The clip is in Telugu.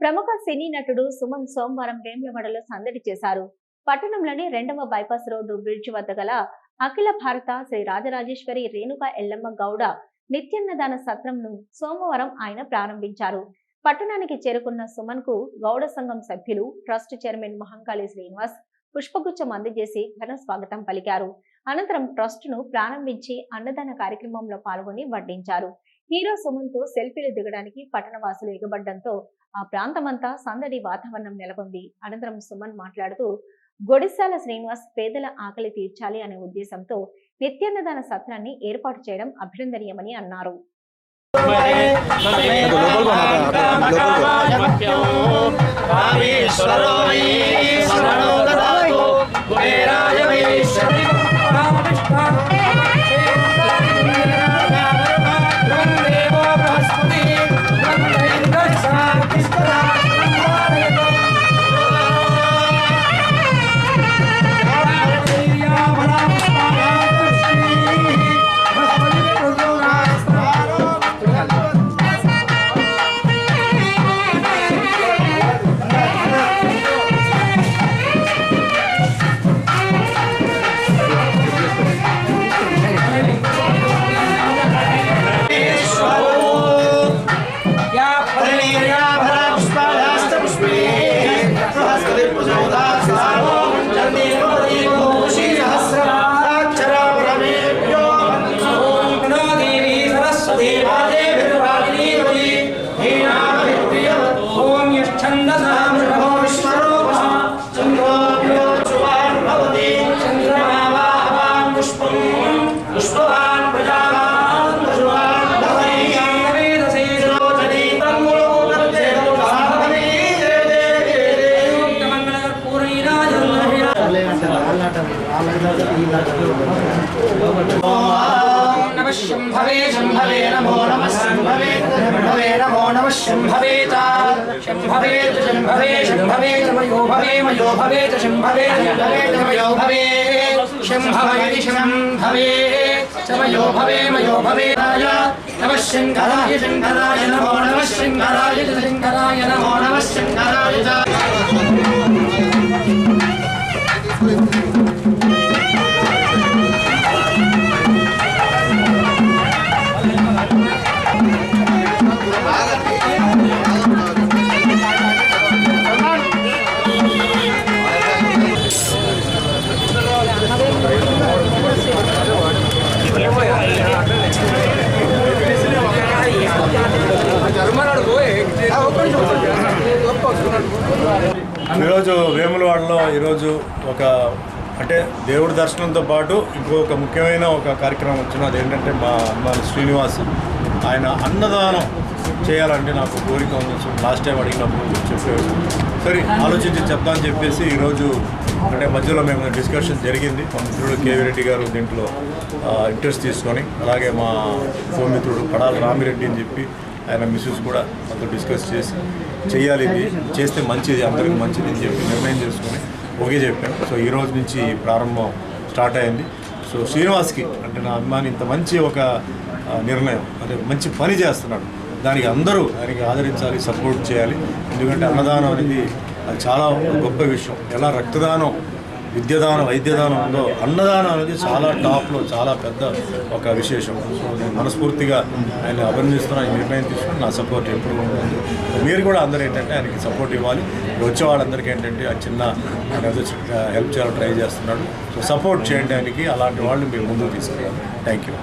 ప్రముఖ సినీ నటుడు సుమన్ సోమవారం వేములవాడలో సందడి చేశారు. పట్టణంలోని రెండవ బైపాస్ రోడ్డు బ్రిడ్జ్ వద్ద గల అఖిల భారత శ్రీ రాజరాజేశ్వరి రేణుక ఎల్లమ్మ గౌడ నిత్యాన్నదాన సత్రంను సోమవారం ఆయన ప్రారంభించారు. పట్టణానికి చేరుకున్న సుమన్కు గౌడ సంఘం సభ్యులు ట్రస్ట్ చైర్మన్ మహంకాళి శ్రీనివాస్ పుష్పగుచ్చం అందజేసి ఘన స్వాగతం పలికారు. అనంతరం ట్రస్ట్ను ప్రారంభించి అన్నదాన కార్యక్రమంలో పాల్గొని వడ్డించారు. హీరో సుమన్తో సెల్ఫీలు దిగడానికి పట్టణవాసులు ఎగబడ్డంతో ఆ ప్రాంతమంతా సందడి వాతావరణం నెలకొంది అనంతరం సుమన్ మాట్లాడుతూ గొడిశాల శ్రీనివాస్ పేదల ఆకలి తీర్చాలి అనే ఉద్దేశంతో నిత్యాన్నదాన సత్రాన్ని ఏర్పాటు చేయడం అభినందనీయమని అన్నారు పుష్పవాన్ శంభవే శంభవే నమో నమ శంభవే శంభవే నమో నమ శంభవేత శంభవే శంభవే శంభవే మయో భవే మయో భవే శంభవే శంభవే మయో భవే శంభవే శంభవే సమయో భవే మయో భవే నమ శంకరాయ శంకరాయ నమో నమ శంకరాయ ఈరోజు వేములవాడలో ఈరోజు ఒక అంటే దేవుడి దర్శనంతో పాటు ఇంకొక ముఖ్యమైన ఒక కార్యక్రమం వచ్చినది ఏంటంటే మా అమ్మాయి శ్రీనివాస్ ఆయన అన్నదానం చేయాలంటే నాకు కోరిక ఉంది. లాస్ట్ టైం అడిగినప్పుడు చెప్పాడు సరే ఆలోచించి చెప్తామని చెప్పేసి ఈరోజు అంటే మధ్యలో మేము డిస్కషన్ జరిగింది. మా మిత్రుడు కేవీ రెడ్డి గారు దీంట్లో ఇంట్రెస్ట్ తీసుకొని అలాగే మా సోమిత్రుడు పడాల రామిరెడ్డి అని చెప్పి ఆయన మిస్సెస్ కూడా మాతో డిస్కస్ చేసి చేయాలి ఇది చేస్తే మంచిది అందరికి మంచిది అని చెప్పి నిర్ణయం చేసుకొని ఓకే చెప్పాం సో ఈ రోజు నుంచి ప్రారంభం స్టార్ట్ అయింది. సో శ్రీనివాస్కి అంటే నా అభిమాని ఇంత మంచి ఒక నిర్ణయం అంటే మంచి పని చేస్తున్నాడు. దానికి అందరూ ఆయనకి ఆదరించాలి సపోర్ట్ చేయాలి. ఎందుకంటే అన్నదానం అనేది అది చాలా గొప్ప విషయం. ఎలా రక్తదానం విద్యదానం వైద్యదానం ఉందో అన్నదానం అనేది చాలా టాప్లో చాలా పెద్ద ఒక విశేషం. సో నేను మనస్ఫూర్తిగా ఆయన అభినందిస్తున్నా ఆయన నిర్ణయం తీసుకుని నా సపోర్ట్ ఎప్పుడు ఉంటుంది మీరు కూడా అందరూ ఏంటంటే ఆయనకి సపోర్ట్ ఇవ్వాలి. వచ్చే వాళ్ళందరికీ ఏంటంటే ఆ చిన్న హెల్ప్ చేయాలని ట్రై చేస్తున్నాడు. సో సపోర్ట్ చేయండి ఆయనకి అలాంటి వాళ్ళు మీరు ముందుకు తీసుకెళ్ళాలి. Thank you.